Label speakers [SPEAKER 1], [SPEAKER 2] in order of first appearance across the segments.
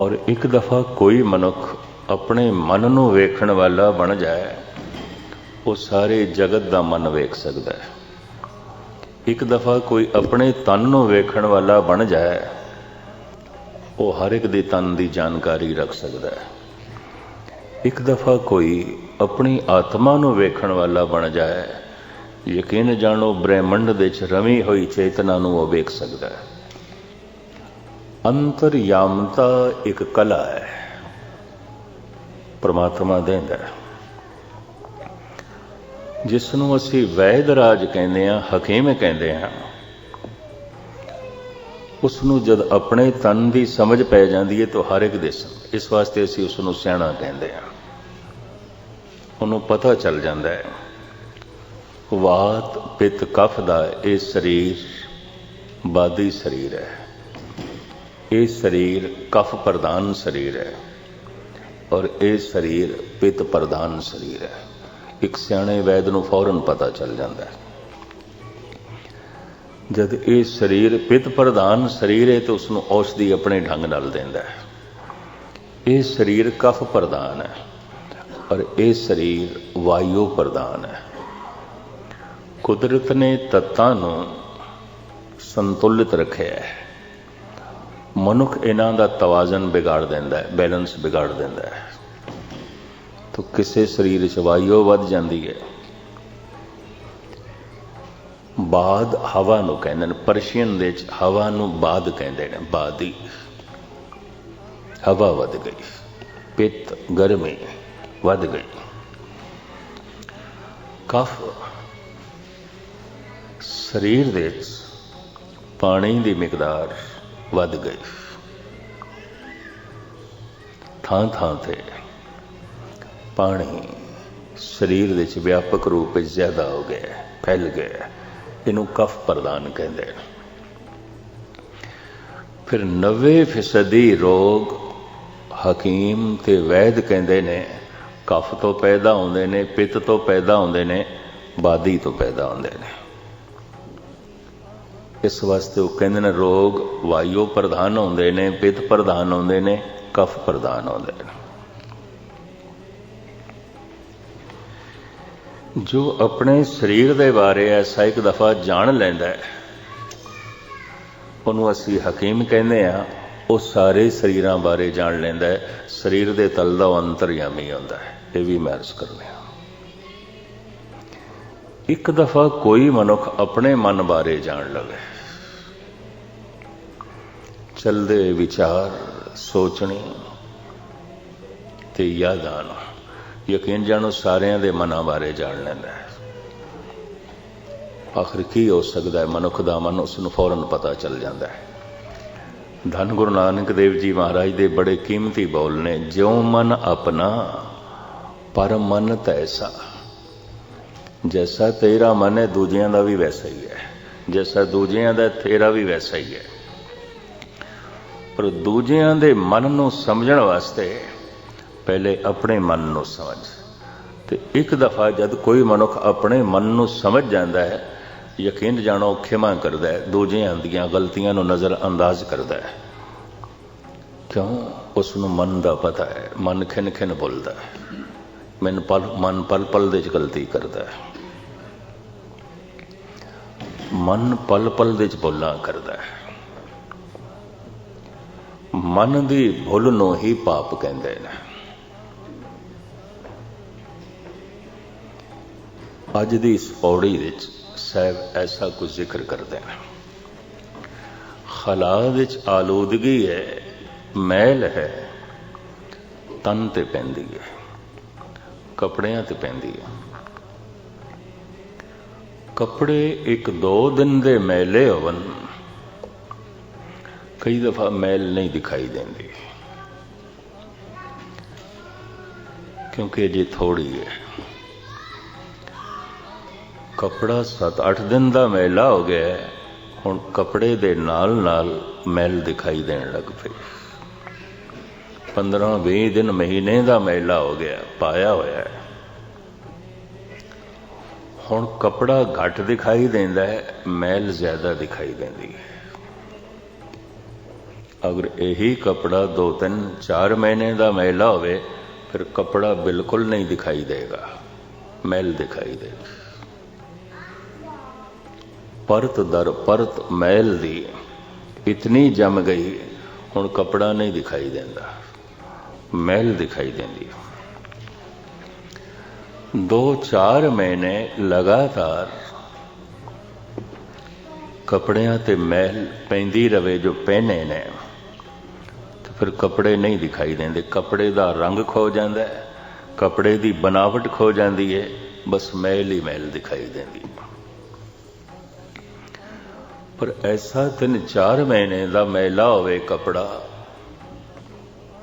[SPEAKER 1] ਔਰ ਇੱਕ ਦਫਾ ਕੋਈ ਮਨੁੱਖ ਆਪਣੇ ਮਨ ਨੂੰ ਵੇਖਣ ਵਾਲਾ ਬਣ ਜਾਏ, ਉਹ ਸਾਰੇ ਜਗਤ ਦਾ ਮਨ ਵੇਖ ਸਕਦਾ ਹੈ। ਇੱਕ ਦਫਾ ਕੋਈ ਆਪਣੇ ਤਨ ਨੂੰ ਵੇਖਣ ਵਾਲਾ ਬਣ ਜਾਏ, ਉਹ ਹਰ ਇੱਕ ਦੇ ਤਨ ਦੀ ਜਾਣਕਾਰੀ ਰੱਖ ਸਕਦਾ ਹੈ। ਇੱਕ ਦਫਾ ਕੋਈ ਆਪਣੀ ਆਤਮਾ ਨੂੰ ਵੇਖਣ ਵਾਲਾ ਬਣ ਜਾਏ, ਯਕੀਨ ਜਾਣੋ ਬ੍ਰਹਿਮੰਡ ਦੇ ਵਿੱਚ ਰਵੀ ਹੋਈ ਚੇਤਨਾ ਨੂੰ ਉਹ ਵੇਖ ਸਕਦਾ ਹੈ। ਅੰਤਰਯਾਮਤਾ ਇੱਕ ਕਲਾ ਹੈ। ਪ੍ਰਮਾਤਮਾ ਦੇਂਦਾ ਹੈ। ਜਿਸ ਨੂੰ ਅਸੀਂ ਵੈਦ ਰਾਜ ਕਹਿੰਦੇ ਆ ਹਕੀਮ ਕਹਿੰਦੇ ਆ ਉਸ ਨੂੰ ਜਦ ਆਪਣੇ ਤਨ ਦੀ ਸਮਝ ਪੈ ਜਾਂਦੀ ਹੈ ਤਾਂ ਹਰ ਇੱਕ ਦੇ ਇਸ ਵਾਸਤੇ ਅਸੀਂ ਉਸ ਨੂੰ ਸਿਆਣਾ ਕਹਿੰਦੇ ਆ ਉਹਨੂੰ ਪਤਾ ਚੱਲ ਜਾਂਦਾ ਹੈ, ਵਾਤ ਪਿਤ ਕਫ ਦਾ ਇਹ ਸਰੀਰ ਬਾਦੀ ਸਰੀਰ ਹੈ। ਇਹ ਸਰੀਰ ਕਫ ਪ੍ਰਧਾਨ ਸਰੀਰ ਹੈ ਔਰ ਇਹ ਸਰੀਰ ਪਿਤ ਪ੍ਰਧਾਨ ਸਰੀਰ ਹੈ। ਇੱਕ ਸਿਆਣੇ ਵੈਦ ਨੂੰ ਫੌਰਨ ਪਤਾ ਚੱਲ ਜਾਂਦਾ ਹੈ। ਜਦ ਇਹ ਸਰੀਰ ਪਿਤ ਪ੍ਰਧਾਨ ਸਰੀਰ ਹੈ ਤਾਂ ਉਸ ਨੂੰ ਔਸ਼ਧੀ ਆਪਣੇ ਢੰਗ ਨਾਲ ਦਿੰਦਾ ਹੈ। ਇਹ ਸਰੀਰ ਕਫ ਪ੍ਰਧਾਨ ਹੈ ਔਰ ਇਹ ਸਰੀਰ ਵਾਯੂ ਪ੍ਰਧਾਨ ਹੈ। ਕੁਦਰਤ ਨੇ ਤੱਤਾਂ ਨੂੰ ਸੰਤੁਲਿਤ ਰੱਖਿਆ ਹੈ। ਮਨੁੱਖ ਇਹਨਾਂ ਦਾ ਤਵਾਜ਼ਨ ਵਿਗਾੜ ਦਿੰਦਾ ਹੈ ਬੈਲੈਂਸ ਵਿਗਾੜ ਦਿੰਦਾ ਹੈ। ਤਾਂ ਕਿਸੇ ਸਰੀਰ ਚ ਵਾਯੂ ਵੱਧ ਜਾਂਦੀ ਹੈ। ਬਾਦ ਹਵਾ ਨੂੰ ਕਹਿੰਦੇ ਨੇ ਪਰਸ਼ੀਅਨ ਦੇ ਵਿੱਚ ਹਵਾ ਨੂੰ ਬਾਦ ਕਹਿੰਦੇ ਨੇ, ਬਾਦੀ। ਹਵਾ ਵੱਧ ਗਈ, ਪਿੱਤ, ਗਰਮੀ ਵੱਧ ਗਈ। ਕਫ ਸਰੀਰ ਦੇ ਵਿੱਚ ਪਾਣੀ ਦੀ ਮਿਕਦਾਰ ਵੱਧ ਗਏ। ਥਾਂ ਥਾਂ ਤੇ ਪਾਣੀ ਸਰੀਰ ਦੇ ਵਿੱਚ ਵਿਆਪਕ ਰੂਪ ਵਿੱਚ ਜ਼ਿਆਦਾ ਹੋ ਗਿਆ, ਫੈਲ ਗਿਆ। ਇਹਨੂੰ ਕਫ ਪ੍ਰਦਾਨ ਕਹਿੰਦੇ ਨੇ ਫਿਰ 90% ਰੋਗ ਹਕੀਮ ਤੇ ਵੈਦ ਕਹਿੰਦੇ ਨੇ, ਕਫ ਤੋਂ ਪੈਦਾ ਹੁੰਦੇ ਨੇ, ਪਿੱਤ ਤੋਂ ਪੈਦਾ ਹੁੰਦੇ ਨੇ, ਬਾਦੀ ਤੋਂ ਪੈਦਾ ਹੁੰਦੇ ਨੇ। ਇਸ ਵਾਸਤੇ ਉਹ ਕਹਿੰਦੇ ਨੇ, ਰੋਗ ਵਾਯੂ ਪ੍ਰਧਾਨ ਹੁੰਦੇ ਨੇ, ਪਿੱਤ ਪ੍ਰਧਾਨ ਹੁੰਦੇ ਨੇ, ਕਫ ਪ੍ਰਧਾਨ ਹੁੰਦੇ ਨੇ। ਜੋ ਆਪਣੇ ਸਰੀਰ ਦੇ ਬਾਰੇ ਐਸਾ ਇੱਕ ਦਫਾ ਜਾਣ ਲੈਂਦਾ ਹੈ। ਉਹਨੂੰ ਅਸੀਂ ਹਕੀਮ ਕਹਿੰਦੇ ਆ ਉਹ ਸਾਰੇ ਸਰੀਰਾਂ ਬਾਰੇ ਜਾਣ ਲੈਂਦਾ ਹੈ। ਸਰੀਰ ਦੇ ਤਲ ਦਾ ਅੰਤਰਯਾਮੀ ਹੁੰਦਾ ਹੈ, ਇਹ ਵੀ ਮੈਂ ਅਰਜ਼ ਕਰਨੇ ਆ ਇੱਕ ਦਫਾ ਕੋਈ ਮਨੁੱਖ ਆਪਣੇ ਮਨ ਬਾਰੇ ਜਾਣ ਲਵੇ। ਚਲਦੇ ਵਿਚਾਰ ਸੋਚਣੇ ਤੇ ਯਾਦ ਆਣਾ। ਯਕੀਨ ਜਾਣੋ, ਸਾਰਿਆਂ ਦੇ ਮਨਾਂ ਬਾਰੇ ਜਾਣ ਲੈਂਦਾ ਹੈ। ਆਖਰ ਕੀ ਹੋ ਸਕਦਾ ਹੈ? ਮਨੁੱਖ ਦਾ ਮਨ ਉਸ ਨੂੰ ਫੌਰਨ ਪਤਾ ਚੱਲ ਜਾਂਦਾ ਹੈ। ਧੰਨ ਗੁਰੂ ਨਾਨਕ ਦੇਵ ਜੀ ਮਹਾਰਾਜ ਦੇ ਬੜੇ ਕੀਮਤੀ ਬੋਲ ਨੇ, ਜਿਉ ਮਨ ਆਪਣਾ, ਪਰ ਮਨ ਤੈਸਾ। ਜੈਸਾ ਤੇਰਾ ਮਨ ਹੈ, ਦੂਜਿਆਂ ਦਾ ਵੀ ਵੈਸਾ ਹੀ ਹੈ। ਜੈਸਾ ਦੂਜਿਆਂ ਦਾ, ਤੇਰਾ ਵੀ ਵੈਸਾ ਹੀ ਹੈ। ਪਰ ਦੂਜਿਆਂ ਦੇ ਮਨ ਨੂੰ ਸਮਝਣ ਵਾਸਤੇ ਪਹਿਲੇ ਆਪਣੇ ਮਨ ਨੂੰ ਸਮਝ। ਤੇ ਇੱਕ ਦਫਾ ਜਦ ਕੋਈ ਮਨੁੱਖ ਆਪਣੇ ਮਨ ਨੂੰ ਸਮਝ ਜਾਂਦਾ ਹੈ, ਯਕੀਨ ਜਾਣੋ ਖਿਮਾ ਕਰਦਾ ਹੈ, ਦੂਜਿਆਂ ਦੀਆਂ ਗਲਤੀਆਂ ਨੂੰ ਨਜ਼ਰ ਅੰਦਾਜ਼ ਕਰਦਾ ਹੈ। ਕਿਉਂ? ਉਸ ਨੂੰ ਮਨ ਦਾ ਪਤਾ ਹੈ, ਮਨ ਖਿਨ ਖਿਨ ਬੋਲਦਾ ਹੈ। ਮਨ ਪਲ ਮਨ ਪਲ ਪਲ ਦੇ ਚ ਗਲਤੀ ਕਰਦਾ ਹੈ। ਮਨ ਪਲ ਪਲ ਦੇ ਚ ਬੋਲਾਂ ਕਰਦਾ ਹੈ। ਮਨ ਦੀ ਭੁੱਲ ਨੂੰ ਹੀ ਪਾਪ ਕਹਿੰਦੇ ਨੇ। ਅੱਜ ਦੀ ਇਸ ਪੌੜੀ ਵਿੱਚ ਸਾਹਿਬ ਐਸਾ ਕੁਝ ਜ਼ਿਕਰ ਕਰਦੇ ਨੇ। ਖਲਾ ਵਿੱਚ ਆਲੂਦਗੀ ਹੈ, ਮੈਲ ਹੈ, ਤਨ ਤੇ ਪੈਂਦੀ ਹੈ, ਕਪੜਿਆਂ ਤੇ ਪੈਂਦੀ ਹੈ। ਕਪੜੇ ਇੱਕ ਦੋ ਦਿਨ ਦੇ ਮੈਲੇ ਹੋਵਨ ਕਈ ਦਫਾ ਮੈਲ ਨਹੀਂ ਦਿਖਾਈ ਦਿੰਦੀ। ਕਿਉਂਕਿ ਜੇ ਥੋੜੀ ਹੈ। ਕਪੜਾ 7-8 ਦਿਨ ਦਾ ਮੈਲਾ ਹੋ ਗਿਆ ਹੁਣ ਕਪੜੇ ਦੇ ਨਾਲ ਨਾਲ ਮੈਲ ਦਿਖਾਈ ਦੇਣ ਲੱਗ ਪਈ 15-20 ਦਿਨ ਮਹੀਨੇ ਦਾ ਮੈਲਾ ਹੋ ਗਿਆ, ਪਾਇਆ ਹੋਇਆ ਹੁਣ ਕਪੜਾ ਘੱਟ ਦਿਖਾਈ ਦਿੰਦਾ ਹੈ, ਮੈਲ ਜ਼ਿਆਦਾ ਦਿਖਾਈ ਦਿੰਦੀ ਹੈ। ਅਗਰ ਇਹੀ ਕਪੜਾ ਦੋ ਤਿੰਨ ਚਾਰ ਮਹੀਨੇ ਦਾ ਮੈਲਾ ਹੋਵੇ, ਫਿਰ ਕਪੜਾ ਬਿਲਕੁਲ ਨਹੀਂ ਦਿਖਾਈ ਦੇਗਾ। ਮੈਲ ਦਿਖਾਈ ਦੇਗਾ ਪਰਤ ਦਰ ਪਰਤ ਮੈਲ ਦੀ ਇਤਨੀ ਜਮ ਗਈ, ਹੁਣ ਕਪੜਾ ਨਹੀਂ ਦਿਖਾਈ ਦਿੰਦਾ। ਮੈਲ ਦਿਖਾਈ ਦਿੰਦੀ। ਦੋ ਚਾਰ ਮਹੀਨੇ ਲਗਾਤਾਰ ਕਪੜਿਆਂ ਤੇ ਮੈਲ ਪੈਂਦੀ ਰਵੇ ਜੋ ਪਹਿਨੇ ਨੇ। ਫਿਰ ਕੱਪੜੇ ਨਹੀਂ ਦਿਖਾਈ ਦਿੰਦੇ। ਕੱਪੜੇ ਦਾ ਰੰਗ ਖੋ ਜਾਂਦਾ ਹੈ, ਕਪੜੇ ਦੀ ਬਨਾਵਟ ਖੋ ਜਾਂਦੀ ਹੈ, ਬਸ ਮੈਲ ਹੀ ਮੈਲ ਦਿਖਾਈ ਦਿੰਦੀ। ਪਰ ਐਸਾ ਤਿੰਨ ਚਾਰ ਮਹੀਨੇ ਦਾ ਮੈਲਾ ਹੋਵੇ ਕਪੜਾ,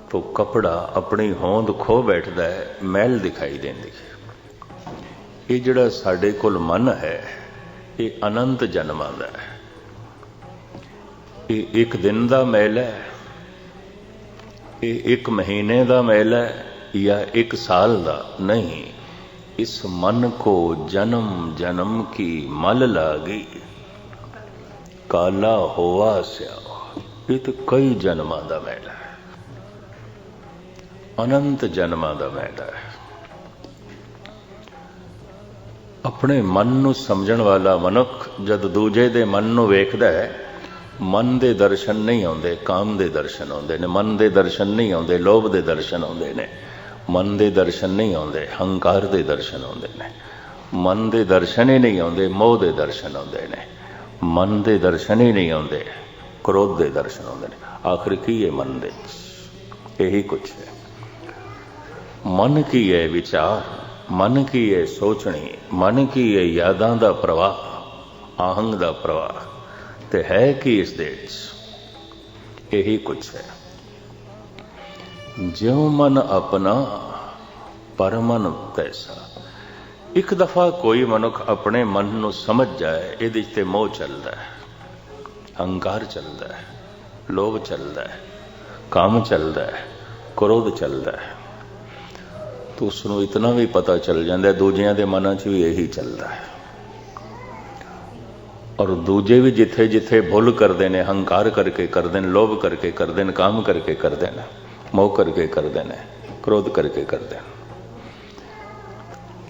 [SPEAKER 1] ਤੋ ਕਪੜਾ ਆਪਣੀ ਹੋਂਦ ਖੋ ਬੈਠਦਾ ਹੈ, ਮੈਲ ਦਿਖਾਈ ਦਿੰਦੀ ਹੈ। ਇਹ ਜਿਹੜਾ ਸਾਡੇ ਕੋਲ ਮਨ ਹੈ, ਇਹ ਅਨੰਤ ਜਨਮਾਂ ਦਾ ਹੈ। ਇਹ ਇੱਕ ਦਿਨ ਦਾ ਮੈਲ ਹੈ ਇਹ ਇੱਕ ਮਹੀਨੇ ਦਾ ਮੇਲਾ ਹੈ ਜਾਂ ਇੱਕ ਸਾਲ ਦਾ? ਨਹੀਂ। ਇਸ ਮਨ ਕੋ ਜਨਮ ਜਨਮ ਕੀ ਮਲ ਲਾਗੀ? ਕਾਲਾ ਹੋਆ ਸਿਆ ਇਹ ਤਾਂ ਕਈ ਜਨਮਾਂ ਦਾ ਮੇਲਾ ਹੈ। ਅਨੰਤ ਜਨਮਾਂ ਦਾ ਮੇਲਾ ਹੈ। ਆਪਣੇ ਮਨ ਨੂੰ ਸਮਝਣ ਵਾਲਾ ਮਨੁੱਖ ਜਦ ਦੂਜੇ ਦੇ ਮਨ ਨੂੰ ਵੇਖਦਾ ਹੈ ਮਨ ਦੇ ਦਰਸ਼ਨ ਨਹੀਂ ਆਉਂਦੇ ਕਾਮ ਦੇ ਦਰਸ਼ਨ ਆਉਂਦੇ ਨੇ ਮਨ ਦੇ ਦਰਸ਼ਨ ਨਹੀਂ ਆਉਂਦੇ ਲੋਭ ਦੇ ਦਰਸ਼ਨ ਆਉਂਦੇ ਨੇ ਮਨ ਦੇ ਦਰਸ਼ਨ ਨਹੀਂ ਆਉਂਦੇ ਹੰਕਾਰ ਦੇ ਦਰਸ਼ਨ ਆਉਂਦੇ ਨੇ ਮਨ ਦੇ ਦਰਸ਼ਨ ਹੀ ਨਹੀਂ ਆਉਂਦੇ ਮੋਹ ਦੇ ਦਰਸ਼ਨ ਆਉਂਦੇ ਨੇ ਮਨ ਦੇ ਦਰਸ਼ਨ ਹੀ ਨਹੀਂ ਆਉਂਦੇ ਕ੍ਰੋਧ ਦੇ ਦਰਸ਼ਨ ਆਉਂਦੇ ਨੇ ਆਖਰ ਕੀ ਹੈ ਮਨ ਦੇ ਇਹੀ ਕੁਝ ਹੈ ਮਨ ਕੀ ਹੈ ਵਿਚਾਰ ਮਨ ਕੀ ਹੈ ਸੋਚਣੀ ਮਨ ਕੀ ਹੈ ਯਾਦਾਂ ਦਾ ਪ੍ਰਵਾਹ ਆਹੰਗ ਦਾ ਪ੍ਰਵਾਹ ਤੇ ਹੈ ਕੀ ਇਸ ਦੇਸ਼ ਇਹੀ ਕੁਝ ਹੈ। ਜਿਉ ਮਨ ਆਪਣਾ, ਪਰਮਨ ਤੈਸਾ। ਇੱਕ ਦਫਾ ਕੋਈ ਮਨੁੱਖ ਆਪਣੇ ਮਨ ਨੂੰ ਸਮਝ ਜਾਏ, ਇਹਦੇ 'ਚ ਤੇ ਮੋਹ ਚੱਲਦਾ ਹੈ। ਹੰਕਾਰ ਚੱਲਦਾ ਹੈ, ਲੋਭ ਚੱਲਦਾ ਹੈ, ਕਾਮ ਚੱਲਦਾ ਹੈ, ਕ੍ਰੋਧ ਚੱਲਦਾ ਹੈ। ਤਾਂ ਉਸ ਨੂੰ ਇਤਨਾ ਵੀ ਪਤਾ ਚੱਲ ਜਾਂਦਾ ਦੂਜਿਆਂ ਦੇ ਮਨਾਂ 'ਚ ਵੀ ਇਹੀ ਚੱਲਦਾ ਹੈ। ਔਰ ਦੂਜੇ ਵੀ ਜਿੱਥੇ ਜਿੱਥੇ ਭੁੱਲ ਕਰਦੇ ਨੇ, ਹੰਕਾਰ ਕਰਕੇ ਕਰਦੇ ਨੇ, ਲੋਭ ਕਰਕੇ ਕਰਦੇ ਨੇ, ਕਾਮ ਕਰਕੇ ਕਰਦੇ ਨੇ, ਮੋਹ ਕਰਕੇ ਕਰਦੇ ਨੇ, ਕ੍ਰੋਧ ਕਰਕੇ ਕਰਦੇ ਨੇ।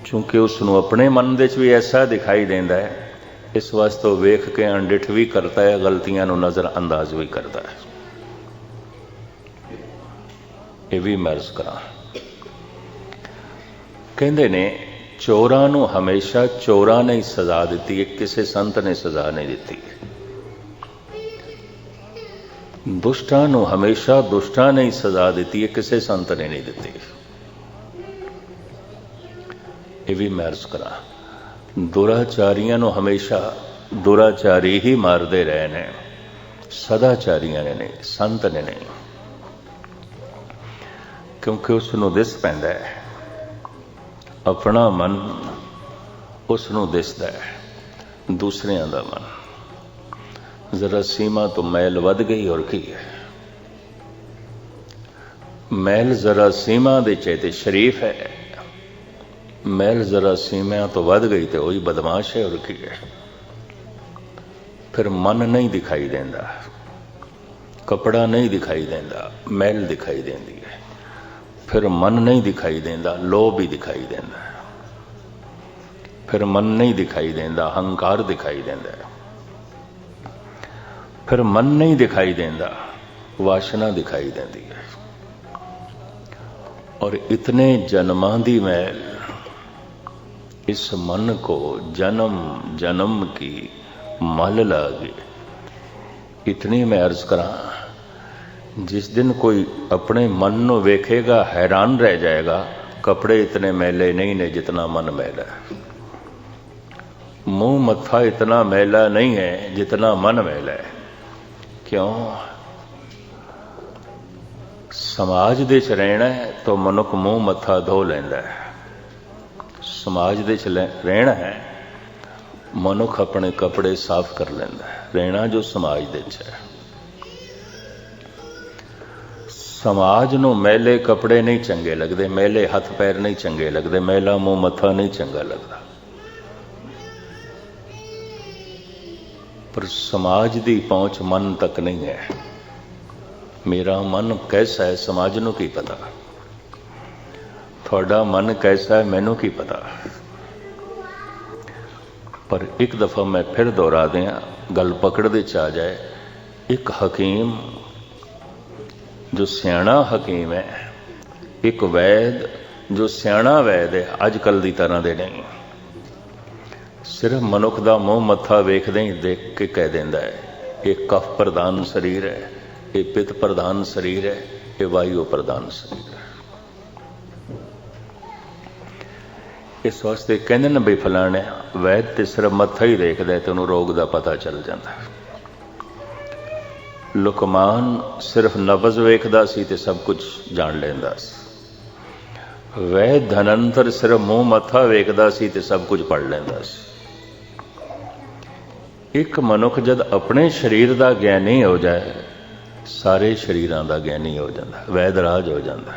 [SPEAKER 1] ਕਿਉਂਕਿ ਉਸ ਨੂੰ ਆਪਣੇ ਮਨ ਦੇ ਵਿੱਚ ਵੀ ਐਸਾ ਦਿਖਾਈ ਦਿੰਦਾ ਹੈ, ਇਸ ਵਾਸਤੇ ਉਹ ਵੇਖ ਕੇ ਅਣਡਿਠ ਵੀ ਕਰਦਾ ਹੈ, ਗਲਤੀਆਂ ਨੂੰ ਨਜ਼ਰ ਅੰਦਾਜ਼ ਵੀ ਕਰਦਾ ਹੈ। ਇਹ ਵੀ ਮਰਜ਼ ਕਰਾਂ। ਕਹਿੰਦੇ ਨੇ ਚੋਰਾਂ ਨੂੰ ਹਮੇਸ਼ਾ ਚੋਰਾਂ ਨੇ ਹੀ ਸਜ਼ਾ ਦਿੱਤੀ ਹੈ, ਕਿਸੇ ਸੰਤ ਨੇ ਸਜ਼ਾ ਨਹੀਂ ਦਿੱਤੀ ਦੁਸ਼ਟਾਂ ਨੂੰ ਹਮੇਸ਼ਾ ਦੁਸ਼ਟਾਂ ਨੇ ਹੀ ਸਜ਼ਾ ਦਿੱਤੀ ਹੈ, ਕਿਸੇ ਸੰਤ ਨੇ ਨਹੀਂ ਦਿੱਤੀ ਇਹ ਵੀ ਮਰਜ਼ ਕਰਾਂ, ਦੁਰਾਚਾਰੀਆਂ ਨੂੰ ਹਮੇਸ਼ਾ ਦੁਰਾਚਾਰੀ ਹੀ ਮਾਰਦੇ ਰਹੇ ਨੇ, ਸਦਾਚਾਰੀਆਂ ਨੇ ਨਹੀਂ, ਸੰਤ ਨੇ ਨਹੀਂ। ਕਿਉਂਕਿ ਉਸ ਨੂੰ ਦਿਸ ਪੈਂਦਾ ਹੈ ਆਪਣਾ ਮਨ ਉਸ ਨੂੰ ਦਿਸਦਾ ਹੈ, ਦੂਸਰਿਆਂ ਦਾ ਮਨ। ਜ਼ਰਾ ਸੀਮਾ ਤੋਂ ਮੈਲ ਵੱਧ ਗਈ ਔਰ ਕੀ ਹੈ? ਮੈਲ ਜ਼ਰਾ ਸੀਮਾ ਦੇ ਚੇਤੇ ਸ਼ਰੀਫ ਹੈ। ਮੈਲ ਜ਼ਰਾ ਸੀਮਾ ਤੋਂ ਵੱਧ ਗਈ ਤੇ ਉਹੀ ਬਦਮਾਸ਼ ਹੈ ਔਰ ਕੀ ਹੈ? ਫਿਰ ਮਨ ਨਹੀਂ ਦਿਖਾਈ ਦਿੰਦਾ। ਕਪੜਾ ਨਹੀਂ ਦਿਖਾਈ ਦਿੰਦਾ, ਮੈਲ ਦਿਖਾਈ ਦਿੰਦੀ। ਫਿਰ ਮਨ ਨਹੀਂ ਦਿਖਾਈ ਦਿੰਦਾ ਲੋਭ ਹੀ ਦਿਖਾਈ ਦਿੰਦਾ ਫਿਰ ਮਨ ਨਹੀਂ ਦਿਖਾਈ ਦਿੰਦਾ ਹੰਕਾਰ ਦਿਖਾਈ ਦਿੰਦਾ ਫਿਰ ਮਨ ਨਹੀਂ ਦਿਖਾਈ ਦਿੰਦਾ ਵਾਸ਼ਨਾ ਦਿਖਾਈ ਦਿੰਦੀ ਹੈ ਔਰ ਇਤਨੇ ਜਨਮਾਂ ਦੀ ਮੈਲ ਇਸ ਮਨ ਕੋ ਜਨਮ ਜਨਮ ਕੀ ਮਲ ਲਾਗੇ ਇਤਨੀ ਮੈਂ ਅਰਜ਼ ਕਰਾਂ ਜਿਸ ਦਿਨ ਕੋਈ ਆਪਣੇ ਮਨ ਨੂੰ ਵੇਖੇਗਾ, ਹੈਰਾਨ ਰਹਿ ਜਾਏਗਾ, ਕਪੜੇ ਇਤਨੇ ਮੈਲੇ ਨਹੀਂ ਨੇ ਜਿਤਨਾ ਮਨ ਮੈਲਾ ਮੂੰਹ ਮੱਥਾ ਇਤਨਾ ਮੈਲਾ ਨਹੀਂ ਹੈ ਜਿਤਨਾ ਮਨ ਮੈਲਾ ਹੈ। ਕਿਉਂ? ਸਮਾਜ ਦੇ ਚ ਰਹਿਣਾ ਹੈ ਤਾਂ ਮਨੁੱਖ ਮੂੰਹ ਮੱਥਾ ਧੋ ਲੈਂਦਾ ਹੈ। ਸਮਾਜ ਦੇ ਚ ਰਹਿਣਾ ਹੈ, ਮਨੁੱਖ ਆਪਣੇ ਕੱਪੜੇ ਸਾਫ਼ ਕਰ ਲੈਂਦਾ ਹੈ। ਰਹਿਣਾ ਜੋ ਸਮਾਜ ਦੇ ਚ ਹੈ। ਸਮਾਜ ਨੂੰ ਮੈਲੇ ਕੱਪੜੇ ਨਹੀਂ ਚੰਗੇ ਲੱਗਦੇ, ਮੈਲੇ ਹੱਥ ਪੈਰ ਨਹੀਂ ਚੰਗੇ ਲੱਗਦੇ, ਮੈਲਾ ਮੂੰਹ ਮੱਥਾ ਨਹੀਂ ਚੰਗਾ ਲੱਗਦਾ। ਪਰ ਸਮਾਜ ਦੀ ਪਹੁੰਚ ਮਨ ਤੱਕ ਨਹੀਂ ਹੈ। ਮੇਰਾ ਮਨ ਕੈਸਾ ਹੈ, ਸਮਾਜ ਨੂੰ ਕੀ ਪਤਾ? ਤੁਹਾਡਾ ਮਨ ਕੈਸਾ ਹੈ, ਮੈਨੂੰ ਕੀ ਪਤਾ? ਪਰ ਇੱਕ ਦਫਾ ਮੈਂ ਫਿਰ ਦੁਹਰਾ ਦਿਆਂ, ਗੱਲ ਪਕੜ ਦੇ ਚ ਆ ਜਾਏ, ਇੱਕ ਹਕੀਮ ਜੋ ਸਿਆਣਾ ਹਕੀਮ ਹੈ, ਇੱਕ ਵੈਦ ਜੋ ਸਿਆਣਾ ਵੈਦ ਹੈ, ਅੱਜ ਕੱਲ ਦੀ ਤਰ੍ਹਾਂ ਦੇ ਨਹੀਂ। ਸਿਰਫ ਮਨੁੱਖ ਦਾ ਮੂੰਹ ਮੱਥਾ ਵੇਖਦੇ ਹੀ ਦੇਖ ਕੇ ਕਹਿ ਦਿੰਦਾ ਹੈ, ਇਹ ਕਫ ਪ੍ਰਧਾਨ ਸਰੀਰ ਹੈ, ਇਹ ਪਿਤ ਪ੍ਰਧਾਨ ਸਰੀਰ ਹੈ, ਇਹ ਵਾਯੂ ਪ੍ਰਧਾਨ ਸਰੀਰ ਹੈ। ਇਸ ਵਾਸਤੇ ਕਹਿੰਦੇ ਨੇ ਬਈ ਫਲਾਣੇ, ਵੈਦ ਤੇ ਸਿਰਫ ਮੱਥਾ ਹੀ ਦੇਖਦਾ ਤੇ ਉਹਨੂੰ ਰੋਗ ਦਾ ਪਤਾ ਚੱਲ ਜਾਂਦਾ ਲੁਕਮਾਨ ਸਿਰਫ ਨਬਜ਼ ਵੇਖਦਾ ਸੀ ਤੇ ਸਭ ਕੁਝ ਜਾਣ ਲੈਂਦਾ ਸੀ। ਵੈਦ ਧਨੰਤਰ ਸਿਰਫ ਮੂੰਹ ਮੱਥਾ ਵੇਖਦਾ ਸੀ ਤੇ ਸਭ ਕੁਝ ਪੜ ਲੈਂਦਾ ਸੀ। ਇੱਕ ਮਨੁੱਖ ਜਦ ਆਪਣੇ ਸਰੀਰ ਦਾ ਗਿਆਨੀ ਹੋ ਜਾਏ, ਸਾਰੇ ਸਰੀਰਾਂ ਦਾ ਗਿਆਨੀ ਹੋ ਜਾਂਦਾ, ਵੈਦ ਰਾਜ ਹੋ ਜਾਂਦਾ।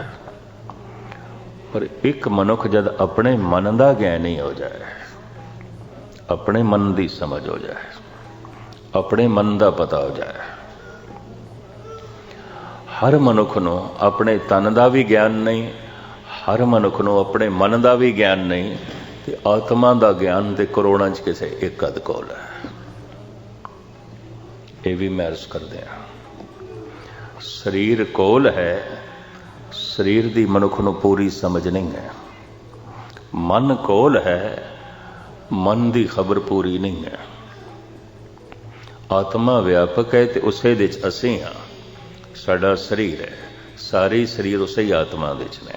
[SPEAKER 1] ਪਰ ਇੱਕ ਮਨੁੱਖ ਜਦ ਆਪਣੇ ਮਨ ਦਾ ਗਿਆਨੀ ਹੋ ਜਾਏ, ਆਪਣੇ ਮਨ ਦੀ ਸਮਝ ਹੋ ਜਾਏ, ਆਪਣੇ ਮਨ ਦਾ ਪਤਾ ਹੋ ਜਾਏ ਹਰ ਮਨੁੱਖ ਨੂੰ ਆਪਣੇ ਤਨ ਦਾ ਵੀ ਗਿਆਨ ਨਹੀਂ, ਹਰ ਮਨੁੱਖ ਨੂੰ ਆਪਣੇ ਮਨ ਦਾ ਵੀ ਗਿਆਨ ਨਹੀਂ ਤੇ ਆਤਮਾ ਦਾ ਗਿਆਨ ਤੇ ਕਰੋੜਾਂ ਚ ਕਿਸੇ ਇੱਕ ਅਦ ਕੋਲ ਹੈ। ਇਹ ਵੀ ਮਹਿਰਸ ਕਰਦੇ ਆ ਸਰੀਰ ਕੋਲ ਹੈ, ਸਰੀਰ ਦੀ ਮਨੁੱਖ ਨੂੰ ਪੂਰੀ ਸਮਝ ਨਹੀਂ ਹੈ। ਮਨ ਕੋਲ ਹੈ, ਮਨ ਦੀ ਖਬਰ ਪੂਰੀ ਨਹੀਂ ਹੈ। ਆਤਮਾ ਵਿਆਪਕ ਹੈ ਤੇ ਉਸੇ ਦੇ ਵਿੱਚ ਅਸੀਂ ਹਾਂ। ਸਾਡਾ ਸਰੀਰ ਹੈ। ਸਾਰੇ ਸਰੀਰ ਉਸੇ ਹੀ ਆਤਮਾ ਦੇ ਚ ਨੇ।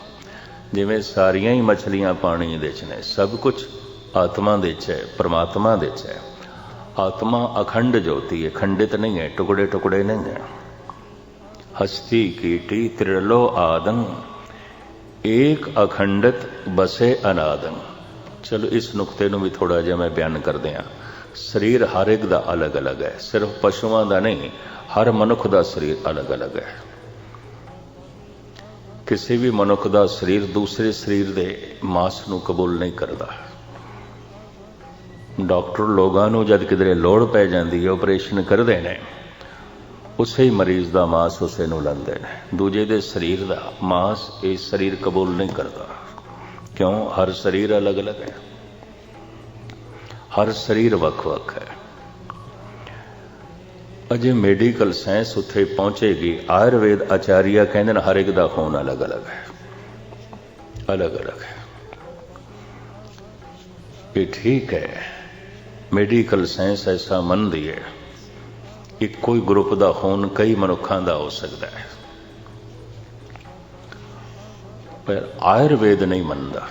[SPEAKER 1] ਜਿਵੇਂ ਸਾਰੀਆਂ ਹੀ ਮਛਲੀਆਂ ਪਾਣੀ ਦੇ ਚ ਨੇ, ਸਭ ਕੁਝ ਆਤਮਾ ਦੇ ਚ ਹੈ, ਪਰਮਾਤਮਾ ਦੇ ਹੈ। ਆਤਮਾ ਅਖੰਡ ਜੋਤੀ ਹੈ, ਖੰਡਿਤ ਨਹੀਂ ਹੈ, ਟੁਕੜੇ ਟੁਕੜੇ ਨਹੀਂ ਹੈ। ਹਸਤੀ ਕੀਟੀ ਤ੍ਰਿਲੋ ਆਦੰ, ਏਕ ਅਖੰਡਤ ਬਸੇ ਅਨਾਦੰ। ਚਲੋ ਇਸ ਨੁਕਤੇ ਨੂੰ ਵੀ ਥੋੜਾ ਜਿਹਾ ਮੈਂ ਬਿਆਨ ਕਰਦੇ ਹਾਂ। ਸਰੀਰ ਹਰ ਇੱਕ ਦਾ ਅਲੱਗ-ਅਲੱਗ ਹੈ। ਸਿਰਫ ਪਸ਼ੂਆਂ ਦਾ ਨਹੀਂ, ਹਰ ਮਨੁੱਖ ਦਾ ਸਰੀਰ ਅਲੱਗ-ਅਲੱਗ ਹੈ। ਕਿਸੇ ਵੀ ਮਨੁੱਖ ਦਾ ਸਰੀਰ ਦੂਸਰੇ ਸਰੀਰ ਦੇ ਮਾਸ ਨੂੰ ਕਬੂਲ ਨਹੀਂ ਕਰਦਾ। ਡਾਕਟਰ ਲੋਕਾਂ ਨੂੰ ਜਦ ਕਿਧਰੇ ਲੋੜ ਪੈ ਜਾਂਦੀ ਹੈ ਆਪਰੇਸ਼ਨ ਕਰਦੇ ਨੇ, ਉਸੇ ਹੀ ਮਰੀਜ਼ ਦਾ ਮਾਸ ਉਸੇ ਨੂੰ ਲੈਂਦੇ ਨੇ। ਦੂਜੇ ਦੇ ਸਰੀਰ ਦਾ ਮਾਸ ਇਹ ਸਰੀਰ ਕਬੂਲ ਨਹੀਂ ਕਰਦਾ। ਕਿਉਂ? ਹਰ ਸਰੀਰ ਅਲੱਗ-ਅਲੱਗ ਹੈ। ਹਰ ਸਰੀਰ ਵੱਖ-ਵੱਖ ਹੈ। ਅਜੇ ਮੈਡੀਕਲ ਸਾਇੰਸ ਉੱਥੇ ਪਹੁੰਚੇਗੀ। ਆਯੁਰਵੇਦ ਆਚਾਰੀਆ ਕਹਿੰਦੇ ਨੇ ਹਰ ਇੱਕ ਦਾ ਖੂਨ ਅਲੱਗ-ਅਲੱਗ ਹੈ। ਅਲੱਗ-ਅਲੱਗ ਹੈ। ਇਹ ਠੀਕ ਹੈ। ਮੈਡੀਕਲ ਸਾਇੰਸ ਐਸਾ ਮੰਨਦੀ ਹੈ ਇੱਕੋ ਹੀ ਗਰੁੱਪ ਦਾ ਖੂਨ ਕਈ ਮਨੁੱਖਾਂ ਦਾ ਹੋ ਸਕਦਾ ਹੈ। ਪਰ ਆਯੁਰਵੇਦ ਨਹੀਂ ਮੰਨਦਾ।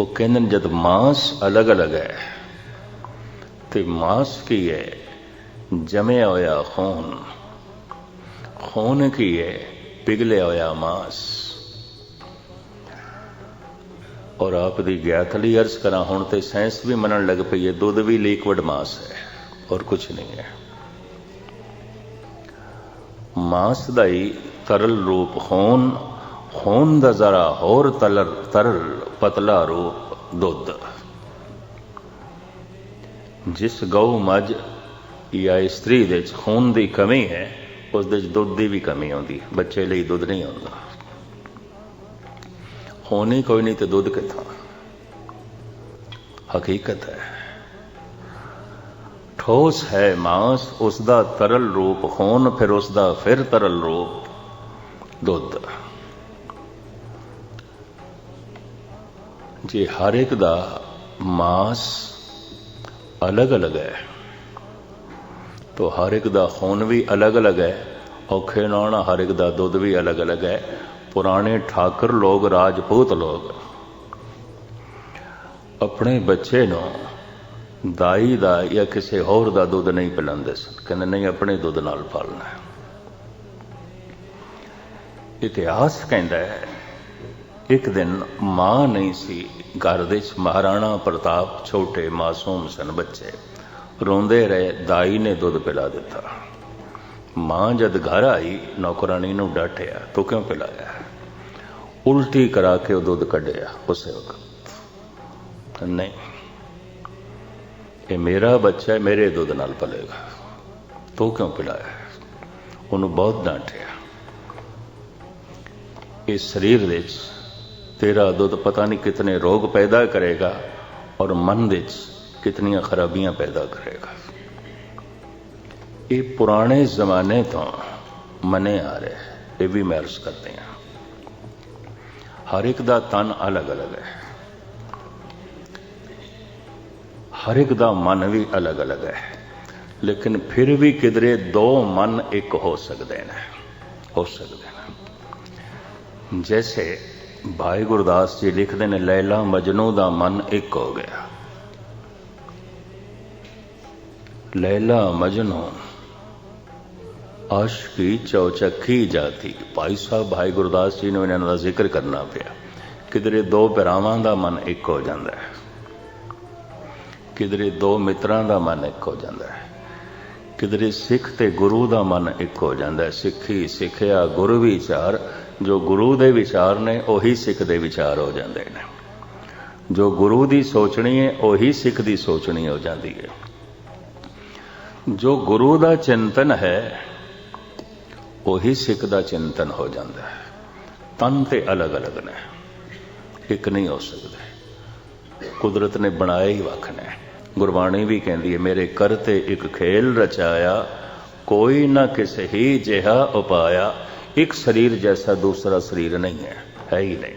[SPEAKER 1] ਉਹ ਕਹਿੰਦੇ ਨੇ, ਜਦ ਮਾਸ ਅਲੱਗ-ਅਲੱਗ ਹੈ, ਤੇ ਮਾਸ ਕੀ ਹੈ? ਜਮਿਆ ਹੋਇਆ ਖੂਨ। ਖੂਨ ਕੀ ਹੈ? ਪਿਘਲਿਆ ਹੋਇਆ ਮਾਸ। ਔਰ ਆਪ ਦੀ ਗਿਆਤ ਲਈ ਅਰਜ਼ ਕਰਾਂ, ਹੁਣ ਤੇ ਸਾਇੰਸ ਵੀ ਮੰਨਣ ਲੱਗ ਪਈ ਹੈ, ਦੁੱਧ ਵੀ ਲਿਕਵਿਡ ਮਾਸ ਹੈ, ਔਰ ਕੁਝ ਨਹੀਂ ਹੈ। ਮਾਸ ਦਾ ਹੀ ਤਰਲ ਰੂਪ ਖੂਨ ਖੂਨ ਦਾ ਜ਼ਰਾ ਹੋਰ ਤਰਲ ਤਰਲ ਪਤਲਾ ਰੂਪ ਦੁੱਧ। ਜਿਸ ਗਊ ਮੱਝ ਜਾਂ ਇਸਤਰੀ ਦੇ ਵਿੱਚ ਖੂਨ ਦੀ ਕਮੀ ਹੈ, ਉਸ ਦੇ ਵਿੱਚ ਦੁੱਧ ਦੀ ਵੀ ਕਮੀ ਆਉਂਦੀ ਬੱਚੇ ਲਈ ਦੁੱਧ ਨਹੀਂ ਆਉਂਦਾ। ਹੋਣੀ ਕੋਈ ਨਹੀਂ ਤੇ ਦੁੱਧ ਕਿੱਥੋਂ? ਹਕੀਕਤ ਹੈ। ਠੋਸ ਹੈ ਮਾਸ, ਉਸ ਦਾ ਤਰਲ ਰੂਪ ਹੋਣ ਫਿਰ ਉਸ ਦਾ ਫਿਰ ਤਰਲ ਰੂਪ ਦੁੱਧ। ਜੇ ਹਰ ਇੱਕ ਦਾ ਮਾਸ ਅਲੱਗ-ਅਲੱਗ ਹੈ। ਤੋ ਹਰ ਇੱਕ ਦਾ ਖੂਨ ਵੀ ਅਲੱਗ-ਅਲੱਗ ਹੈ, ਔਖੇ ਨਾਲ ਹਰ ਇੱਕ ਦਾ ਦੁੱਧ ਵੀ ਅਲੱਗ-ਅਲੱਗ ਹੈ। ਪੁਰਾਣੇ ਠਾਕਰ ਲੋਕ, ਰਾਜਪੂਤ ਲੋਕ। ਆਪਣੇ ਬੱਚੇ ਨੂੰ ਦਾਈ ਦਾ ਜਾਂ ਕਿਸੇ ਹੋਰ ਦਾ ਦੁੱਧ ਨਹੀਂ ਪਿਲਾਉਂਦੇ ਸਨ। ਕਹਿੰਦੇ, ਨਹੀਂ, ਆਪਣੇ ਦੁੱਧ ਨਾਲ ਪਾਲਣਾ ਇਤਿਹਾਸ ਕਹਿੰਦਾ ਹੈ ਇੱਕ ਦਿਨ ਮਾਂ ਨਹੀਂ ਸੀ, ਘਰ ਦੇ ਵਿੱਚ ਮਹਾਰਾਣਾ ਪ੍ਰਤਾਪ ਛੋਟੇ ਮਾਸੂਮ ਸਨ ਬੱਚੇ। ਰੋਂਦੇ ਰਹੇ, ਦਾਈ ਨੇ ਦੁੱਧ ਪਿਲਾ ਦਿੱਤਾ। ਮਾਂ ਜਦ ਘਰ ਆਈ ਨੌਕਰਾਨੀ ਨੂੰ ਡਾਟਿਆ, ਤੂੰ ਕਿਉਂ ਪਿਲਾਇਆ? ਉਲਟੀ ਕਰਾ ਕੇ ਉਹ ਦੁੱਧ ਕੱਢਿਆ ਉਸੇ ਵਕਤ। ਨਹੀਂ, ਇਹ ਮੇਰਾ ਬੱਚਾ ਹੈ, ਮੇਰੇ ਦੁੱਧ ਨਾਲ ਪਲੇਗਾ। ਤੂੰ ਕਿਉਂ ਪਿਲਾਇਆ? ਉਹਨੂੰ ਬਹੁਤ ਡਾਂਟਿਆ। ਇਸ ਸਰੀਰ ਵਿੱਚ ਤੇਰਾ ਦੁੱਧ ਪਤਾ ਨਹੀਂ ਕਿਤਨੇ ਰੋਗ ਪੈਦਾ ਕਰੇਗਾ ਔਰ ਮਨ ਵਿੱਚ ਕਿਤਨੀਆਂ ਖਰਾਬੀਆਂ ਪੈਦਾ ਕਰੇਗਾ। ਇਹ ਪੁਰਾਣੇ ਜ਼ਮਾਨੇ ਤੋਂ ਮਨੇ ਆ ਰਿਹਾ ਇਹ ਵੀ ਮਹਿਰਸ ਕਰਦੇ ਹਾਂ। ਹਰ ਇੱਕ ਦਾ ਤਨ ਅਲੱਗ-ਅਲੱਗ ਹੈ। ਹਰ ਇੱਕ ਦਾ ਮਨ ਵੀ ਅਲੱਗ-ਅਲੱਗ ਹੈ। ਲੇਕਿਨ ਫਿਰ ਵੀ ਕਿਧਰੇ ਦੋ ਮਨ ਇੱਕ ਹੋ ਸਕਦੇ ਨੇ, ਹੋ ਸਕਦੇ ਨੇ। ਜੈਸੇ ਭਾਈ ਗੁਰਦਾਸ ਜੀ ਲਿਖਦੇ ਨੇ, ਲੈਲਾ ਮਜਨੂ ਦਾ ਮਨ ਇੱਕ ਹੋ ਗਿਆ। ਲੈਲਾ ਮਜਨੂ, ਆਸ਼ਕੀ ਚੌਚੱਖੀ ਜਾਤੀ। ਭਾਈ ਸਾਹਿਬ, ਭਾਈ ਗੁਰਦਾਸ ਜੀ ਨੂੰ ਇਹਨਾਂ ਦਾ ਜ਼ਿਕਰ ਕਰਨਾ ਪਿਆ। ਕਿਧਰੇ ਦੋ ਭਰਾਵਾਂ ਦਾ ਮਨ ਇੱਕ ਹੋ ਜਾਂਦਾ ਹੈ। ਕਿਧਰੇ ਦੋ ਮਿੱਤਰਾਂ ਦਾ ਮਨ ਇੱਕ ਹੋ ਜਾਂਦਾ ਹੈ। ਕਿਧਰੇ ਸਿੱਖ ਤੇ ਗੁਰੂ ਦਾ ਮਨ ਇੱਕ ਹੋ ਜਾਂਦਾ ਹੈ। ਸਿੱਖੀ ਸਿੱਖਿਆ ਗੁਰੂ ਵਿਚਾਰ ਜੋ ਗੁਰੂ ਦੇ ਵਿਚਾਰ ਨੇ, ਉਹੀ ਸਿੱਖ ਦੇ ਵਿਚਾਰ ਹੋ ਜਾਂਦੇ ਨੇ। ਜੋ ਗੁਰੂ ਦੀ ਸੋਚਣੀ ਹੈ ਉਹੀ ਸਿੱਖ ਦੀ ਸੋਚਣੀ ਹੋ ਜਾਂਦੀ ਹੈ ਜੋ ਗੁਰੂ ਦਾ ਚਿੰਤਨ ਹੈ, ਉਹੀ ਸਿੱਖ ਦਾ ਚਿੰਤਨ ਹੋ ਜਾਂਦਾ ਹੈ। ਤਨ ਤੇ ਅਲੱਗ-ਅਲੱਗ ਨੇ, ਇੱਕ ਨਹੀਂ ਹੋ ਸਕਦੇ। ਕੁਦਰਤ ਨੇ ਬਣਾਇਆ ਹੀ ਵੱਖ ਨੇ। ਗੁਰਬਾਣੀ ਵੀ ਕਹਿੰਦੀ ਹੈ ਮੇਰੇ ਕਰਤੇ ਇੱਕ ਖੇਲ ਰਚਾਇਆ, ਕੋਈ ਨਾ ਕਿਸੇ ਹੀ ਜਿਹਾ ਉਪਾਇਆ ਇੱਕ ਸਰੀਰ ਜੈਸਾ ਦੂਸਰਾ ਸਰੀਰ ਨਹੀਂ ਹੈ ਹੈ ਹੀ ਨਹੀਂ।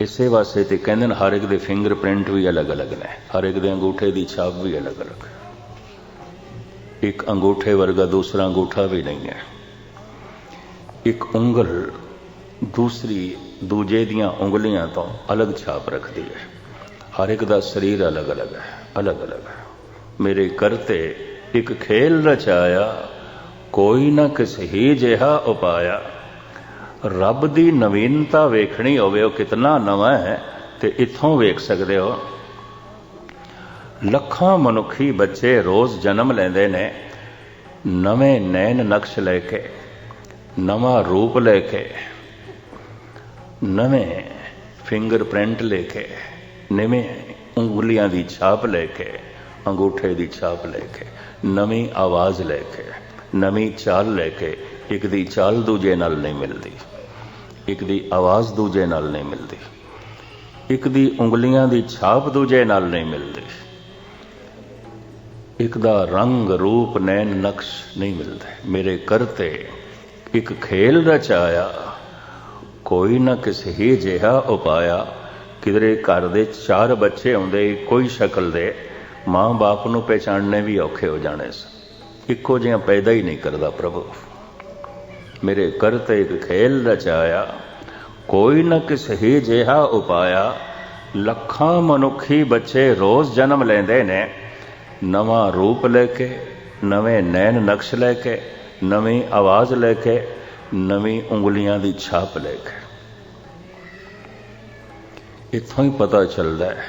[SPEAKER 1] ਇਸੇ ਵਾਸਤੇ ਤੇ ਕਹਿੰਦੇ ਨੇ ਹਰ ਇੱਕ ਦੇ ਫਿੰਗਰਪ੍ਰਿੰਟ ਵੀ ਅਲੱਗ-ਅਲੱਗ ਨੇ, ਹਰ ਇੱਕ ਦੇ ਅੰਗੂਠੇ ਦੀ ਛਾਪ ਵੀ ਅਲੱਗ-ਅਲੱਗ। ਇੱਕ ਅੰਗੂਠੇ ਵਰਗਾ ਦੂਸਰਾ ਅੰਗੂਠਾ ਵੀ ਨਹੀਂ ਹੈ। ਇੱਕ ਉਂਗਲ ਦੂਸਰੀ, ਦੂਜੇ ਦੀਆਂ ਉਂਗਲੀਆਂ ਤੋਂ ਅਲੱਗ ਛਾਪ ਰੱਖਦੀ ਹੈ। ਹਰ ਇੱਕ ਦਾ ਸਰੀਰ ਅਲੱਗ-ਅਲੱਗ ਹੈ ਅਲੱਗ-ਅਲੱਗ ਹੈ। ਮੇਰੇ ਕਰਤੇ ਇੱਕ ਖੇਲ ਰਚਾਇਆ ਕੋਈ ਨਾ ਕਿਸੇ ਹੀ ਜਿਹਾ ਉਪਾਇਆ ਰੱਬ ਦੀ ਨਵੀਨਤਾ ਵੇਖਣੀ ਹੋਵੇ, ਉਹ ਕਿਤਨਾ ਨਵਾਂ ਹੈ ਤੇ ਇੱਥੋਂ ਵੇਖ ਸਕਦੇ ਹੋ। ਲੱਖਾਂ ਮਨੁੱਖੀ ਬੱਚੇ ਰੋਜ਼ ਜਨਮ ਲੈਂਦੇ ਨੇ, ਨਵੇਂ ਨੈਣ ਨਕਸ਼ ਲੈ ਕੇ, ਨਵਾਂ ਰੂਪ ਲੈ ਕੇ, ਨਵੇਂ ਫਿੰਗਰਪ੍ਰਿੰਟ ਲੈ ਕੇ, ਨਵੇਂ ਉਂਗਲੀਆਂ ਦੀ ਛਾਪ ਲੈ ਕੇ, ਅੰਗੂਠੇ ਦੀ ਛਾਪ ਲੈ ਕੇ, ਨਵੀਂ ਆਵਾਜ਼ ਲੈ ਕੇ। ਨਵੀਂ ਚਾਲ ਲੈ ਕੇ ਇੱਕ ਦੀ ਚਾਲ ਦੂਜੇ ਨਾਲ ਨਹੀਂ ਮਿਲਦੀ, ਇੱਕ ਦੀ ਆਵਾਜ਼ ਦੂਜੇ ਨਾਲ ਨਹੀਂ ਮਿਲਦੀ, ਇੱਕ ਦੀ ਉਂਗਲੀਆਂ ਦੀ ਛਾਪ ਦੂਜੇ ਨਾਲ ਨਹੀਂ ਮਿਲਦੀ, ਇੱਕ ਦਾ ਰੰਗ ਰੂਪ ਨੈਣ ਨਕਸ਼ ਨਹੀਂ ਮਿਲਦੇ। ਮੇਰੇ ਕਰਤੇ ਇੱਕ ਖੇਲ ਰਚਾਇਆ, ਕੋਈ ਨਾ ਕਿਸੇ ਹੀ ਜਿਹਾ ਉਪਾਇਆ, ਕਿਧਰੇ ਘਰ ਦੇ ਚਾਰ ਬੱਚੇ ਹੁੰਦੇ ਕੋਈ ਸ਼ਕਲ ਦੇ ਮਾਂ-ਬਾਪ ਨੂੰ ਪਛਾਣਨੇ ਵੀ ਔਖੇ ਹੋ ਜਾਣੇ ਸਨ। ਇੱਕੋ ਜਿਹਾ ਪੈਦਾ ਹੀ ਨਹੀਂ ਕਰਦਾ ਪ੍ਰਭੂ। ਮੇਰੇ ਕਰਤੇ ਇੱਕ ਖੇਲ ਰਚਾਇਆ ਕੋਈ ਨਾ ਕਿਸੇ ਹੀ ਜਿਹਾ ਉਪਾਇਆ। ਲੱਖਾਂ ਮਨੁੱਖੀ ਬੱਚੇ ਰੋਜ਼ ਜਨਮ ਲੈਂਦੇ ਨੇ। ਨਵਾਂ ਰੂਪ ਲੈ ਕੇ, ਨਵੇਂ ਨੈਣ ਨਕਸ਼ ਲੈ ਕੇ, ਨਵੀਂ ਆਵਾਜ਼ ਲੈ ਕੇ, ਨਵੀਂ ਉਂਗਲੀਆਂ ਦੀ ਛਾਪ ਲੈ ਕੇ। ਇੱਥੋਂ ਹੀ ਪਤਾ ਚੱਲਦਾ ਹੈ,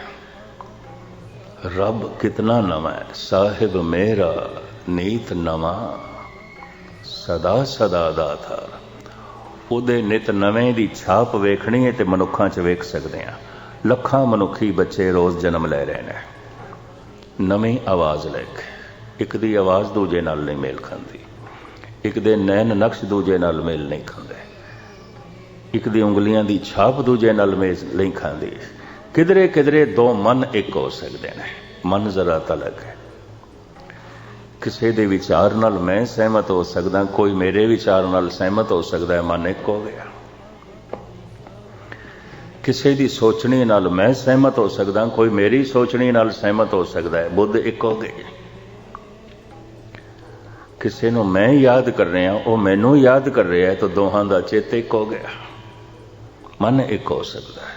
[SPEAKER 1] ਰੱਬ ਕਿਤਨਾ ਨਵਾਂ ਹੈ, ਸਾਹਿਬ ਮੇਰਾ। ਨੀਤ ਨਵਾਂ ਸਦਾ ਸਦਾ ਦਾ ਥਾ। ਉਹਦੇ ਨਿਤ ਨਵੇਂ ਦੀ ਛਾਪ ਵੇਖਣੀ ਹੈ ਤੇ ਮਨੁੱਖਾਂ 'ਚ ਵੇਖ ਸਕਦੇ ਆ ਲੱਖਾਂ ਮਨੁੱਖੀ ਬੱਚੇ ਰੋਜ਼ ਜਨਮ ਲੈ ਰਹੇ ਨੇ। ਨਵੀਂ ਆਵਾਜ਼ ਲੈ ਕੇ ਇੱਕ ਦੀ ਆਵਾਜ਼ ਦੂਜੇ ਨਾਲ ਨਹੀਂ ਮੇਲ ਖਾਂਦੀ। ਇੱਕ ਦੇ ਨੈਣ ਨਕਸ਼ ਦੂਜੇ ਨਾਲ ਮੇਲ ਨਹੀਂ ਖਾਂਦੇ। ਇੱਕ ਦੀ ਉਂਗਲੀਆਂ ਦੀ ਛਾਪ ਦੂਜੇ ਨਾਲ ਮੇਲ ਨਹੀਂ ਖਾਂਦੀ। ਕਿਧਰੇ ਕਿਧਰੇ ਦੋ ਮਨ ਇੱਕ ਹੋ ਸਕਦੇ ਨੇ। ਮਨ ਜ਼ਰਾ ਤਲਕ ਹੈ। ਕਿਸੇ ਦੇ ਵਿਚਾਰ ਨਾਲ ਮੈਂ ਸਹਿਮਤ ਹੋ ਸਕਦਾ, ਕੋਈ ਮੇਰੇ ਵਿਚਾਰ ਨਾਲ ਸਹਿਮਤ ਹੋ ਸਕਦਾ ਹੈ, ਮਨ ਇੱਕ ਹੋ ਗਿਆ। ਕਿਸੇ ਦੀ ਸੋਚਣੀ ਨਾਲ ਮੈਂ ਸਹਿਮਤ ਹੋ ਸਕਦਾ, ਕੋਈ ਮੇਰੀ ਸੋਚਣੀ ਨਾਲ ਸਹਿਮਤ ਹੋ ਸਕਦਾ ਹੈ, ਬੁੱਧ ਇੱਕ ਹੋ ਗਏ। ਕਿਸੇ ਨੂੰ ਮੈਂ ਯਾਦ ਕਰ ਰਿਹਾ, ਉਹ ਮੈਨੂੰ ਯਾਦ ਕਰ ਰਿਹਾ ਹੈ, ਤਾਂ ਦੋਹਾਂ ਦਾ ਚਿੱਤ ਇੱਕ ਹੋ ਗਿਆ। ਮਨ ਇੱਕ ਹੋ ਸਕਦਾ ਹੈ।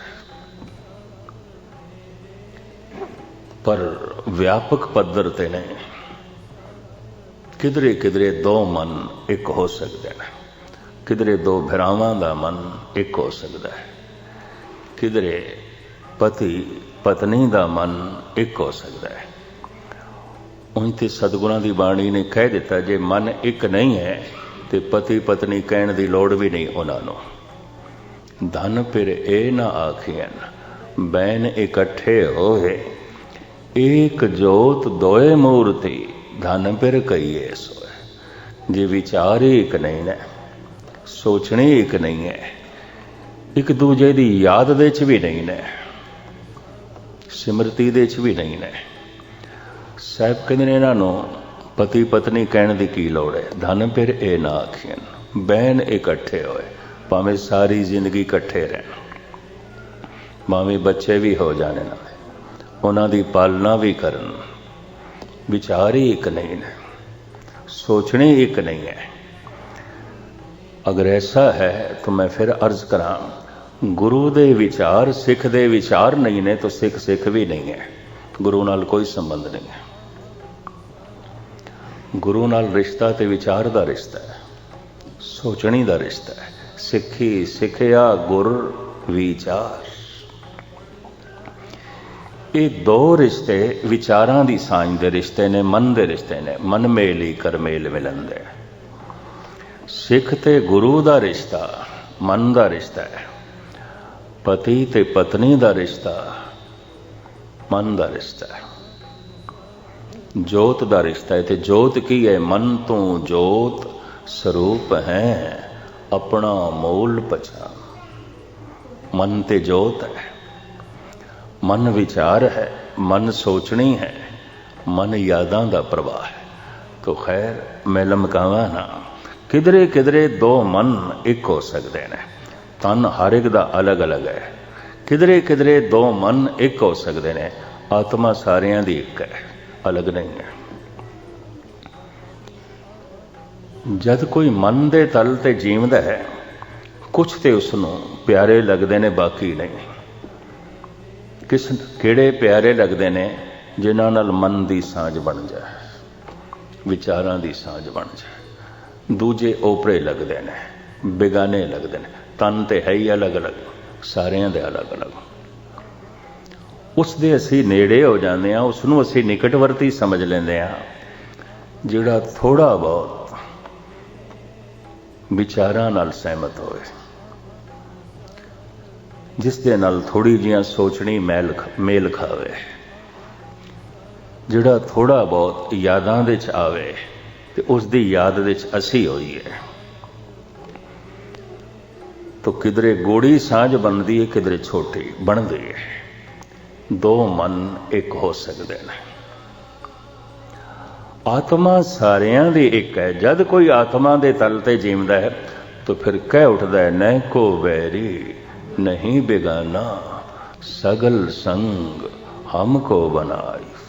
[SPEAKER 1] ਪਰ ਵਿਆਪਕ ਪੱਧਰ ਤੇ ਨਹੀਂ। ਕਿਧਰੇ ਕਿਧਰੇ ਦੋ ਮਨ ਇੱਕ ਹੋ ਸਕਦੇ ਨੇ ਕਿਧਰੇ ਦੋ ਭਰਾਵਾਂ ਦਾ ਮਨ ਇੱਕ ਹੋ ਸਕਦਾ ਹੈ। ਕਿਧਰੇ ਪਤੀ ਪਤਨੀ ਦਾ ਮਨ ਇੱਕ ਹੋ ਸਕਦਾ ਹੈ। ਉਹਨਾਂ ਤੇ ਸਤਿਗੁਰਾਂ ਦੀ ਬਾਣੀ ਨੇ ਕਹਿ ਦਿੱਤਾ, ਜੇ ਮਨ ਇੱਕ ਨਹੀਂ ਹੈ ਤੇ ਪਤੀ ਪਤਨੀ ਕਹਿਣ ਦੀ ਲੋੜ ਵੀ ਨਹੀਂ ਉਹਨਾਂ ਨੂੰ। ਧਨ ਫਿਰ ਇਹ ਨਾ ਆਖੀਆਂ ਬੈਨ ਇਕੱਠੇ ਹੋਏ, ਏਕ ਜੋਤ ਦੋਏ ਮੂਰਤੀ। ਧਨ ਫਿਰ ਕਈਏ ਸੋਏ ਜੇ ਵਿਚਾਰ ਹੀ ਇੱਕ ਨਹੀਂ ਨੇ ਸੋਚਣੇ ਇੱਕ ਨਹੀਂ ਹੈ, ਇੱਕ ਦੂਜੇ ਦੀ ਯਾਦ ਦੇ ਚ ਵੀ ਨਹੀਂ ਨੇ ਸਿਮਰਤੀ ਦੇ ਚ ਵੀ ਨਹੀਂ ਨੇ ਸਾਹਿਬ ਕਹਿੰਦੇ ਨੇ ਇਹਨਾਂ ਨੂੰ, ਪਤੀ ਪਤਨੀ ਕਹਿਣ ਦੀ ਕੀ ਲੋੜ ਹੈ? ਧਨ ਫਿਰ ਇਹ ਨਾ ਆਖੀਨ ਬਹਿਨ ਇਕੱਠੇ ਹੋਏ, ਭਾਵੇਂ ਸਾਰੀ ਜ਼ਿੰਦਗੀ ਇਕੱਠੇ ਰਹਿਣ। ਭਾਵੇਂ ਬੱਚੇ ਵੀ ਹੋ ਜਾਣ ਇਹਨਾਂ ਉਹਨਾਂ ਦੀ ਪਾਲਣਾ ਵੀ ਕਰਨ। ਵਿਚਾਰ ਹੀ ਇੱਕ ਨਹੀਂ ਨੇ सोचने एक नहीं है अगर ऐसा है तो मैं फिर अर्ज करा गुरु ਦੇ ਵਿਚਾਰ ਸਿੱਖ ਦੇ ਵਿਚਾਰ ਨਹੀਂ ਨੇ ਤਾਂ ਸਿੱਖ ਸਿੱਖ ਵੀ ਨਹੀਂ ਹੈ ਗੁਰੂ ਨਾਲ ਕੋਈ ਸੰਬੰਧ ਨਹੀਂ ਹੈ ਗੁਰੂ ਨਾਲ ਰਿਸ਼ਤਾ ਤੇ ਵਿਚਾਰ ਦਾ ਰਿਸ਼ਤਾ ਹੈ ਸੋਚਣੀ ਦਾ ਰਿਸ਼ਤਾ ਹੈ ਸਿੱਖੀ ਸਿੱਖਿਆ ਗੁਰ ਵਿਚਾਰ ਇਹ ਦੋ ਰਿਸ਼ਤੇ ਵਿਚਾਰਾਂ ਦੀ ਸਾਂਝ ਦੇ ਰਿਸ਼ਤੇ ਨੇ, ਮਨ ਦੇ ਰਿਸ਼ਤੇ ਨੇ। ਮਨ ਮੇਲੀ ਕਰਮੇਲ ਮੇਲ ਮਿਲੰਦੇ ਸਿੱਖ ਤੇ ਗੁਰੂ ਦਾ ਰਿਸ਼ਤਾ ਮਨ ਦਾ ਰਿਸ਼ਤਾ ਹੈ। ਪਤੀ ਤੇ ਪਤਨੀ ਦਾ ਰਿਸ਼ਤਾ ਮਨ ਦਾ ਰਿਸ਼ਤਾ ਹੈ। ਜੋਤ ਦਾ ਰਿਸ਼ਤਾ ਹੈ ਤੇ ਜੋਤ ਕੀ ਹੈ? ਮਨ ਤੋਂ ਜੋਤ ਸਰੂਪ ਹੈ, ਆਪਣਾ ਮੂਲ ਪਛਾਣ। ਮਨ ਤੇ ਜੋਤ ਹੈ। ਮਨ ਵਿਚਾਰ ਹੈ, ਮਨ ਸੋਚਣੀ ਹੈ, ਮਨ ਯਾਦਾਂ ਦਾ ਪ੍ਰਵਾਹ ਹੈ। ਤੋ ਖੈਰ, ਮੈਂ ਲਮਕਾਵਾਂ ਨਾ, ਕਿਧਰੇ ਕਿਧਰੇ ਦੋ ਮਨ ਇੱਕ ਹੋ ਸਕਦੇ ਨੇ। ਤਨ ਹਰ ਇੱਕ ਦਾ ਅਲੱਗ-ਅਲੱਗ ਹੈ। ਕਿਧਰੇ ਕਿਧਰੇ ਦੋ ਮਨ ਇੱਕ ਹੋ ਸਕਦੇ ਨੇ। ਆਤਮਾ ਸਾਰਿਆਂ ਦੀ ਇੱਕ ਹੈ, ਅਲੱਗ ਨਹੀਂ ਹੈ। ਜਦ ਕੋਈ ਮਨ ਦੇ ਤਲ ਤੇ ਜੀਵਦਾ ਹੈ ਕੁਝ ਤੇ ਉਸ ਨੂੰ ਪਿਆਰੇ ਲੱਗਦੇ ਨੇ, ਬਾਕੀ ਨਹੀਂ। ਕਿਸ ਕਿਹੜੇ ਪਿਆਰੇ ਲੱਗਦੇ ਨੇ ਜਿਨ੍ਹਾਂ ਨਾਲ ਮਨ ਦੀ ਸਾਂਝ ਬਣ ਜਾਏ, ਵਿਚਾਰਾਂ ਦੀ ਸਾਂਝ ਬਣ ਜਾਏ। ਦੂਜੇ ਓਪਰੇ ਲੱਗਦੇ ਨੇ, ਬੇਗਾਨੇ ਲੱਗਦੇ ਨੇ, ਤਨ ਤੇ ਹੈ ਹੀ ਅਲੱਗ-ਅਲੱਗ, ਸਾਰਿਆਂ ਦੇ ਅਲੱਗ-ਅਲੱਗ। ਉਸ ਦੇ ਅਸੀਂ ਨੇੜੇ ਹੋ ਜਾਂਦੇ ਆ ਉਸ ਨੂੰ ਅਸੀਂ ਨਿਕਟਵਰਤੀ ਸਮਝ ਲੈਂਦੇ ਆ ਜਿਹੜਾ ਥੋੜਾ ਬਹੁਤ ਵਿਚਾਰਾਂ ਨਾਲ ਸਹਿਮਤ ਹੋਵੇ। ਜਿਸ ਦੇ ਨਾਲ ਥੋੜੀ ਜੀਆਂ ਸੋਚਣੀ ਮੈਲ ਮੇਲ ਖਾਵੇ। ਜਿਹੜਾ ਥੋੜਾ ਬਹੁਤ ਯਾਦਾਂ ਦੇ ਚ ਆਵੇ ਤੇ ਉਸ ਦੀ ਯਾਦ ਵਿੱਚ ਅਸੀਂ ਹੋਈਏ। ਤੋ ਕਿਧਰੇ ਗੋੜੀ ਸਾਂਝ ਬਣਦੀ ਹੈ ਕਿਧਰੇ ਛੋਟੀ ਬਣਦੀ ਹੈ ਦੋ ਮਨ ਇੱਕ ਹੋ ਸਕਦੇ ਨੇ। ਆਤਮਾ ਸਾਰਿਆਂ ਦੀ ਇੱਕ ਹੈ। ਜਦ ਕੋਈ ਆਤਮਾ ਦੇ ਤਲ ਤੇ ਜੀਵਦਾ ਹੈ, ਤਾਂ ਫਿਰ ਕਹਿ ਉੱਠਦਾ ਹੈ ਨੈ ਕੋ ਵੈਰੀ। नहीं बेगाना सगल संग हमको बनाई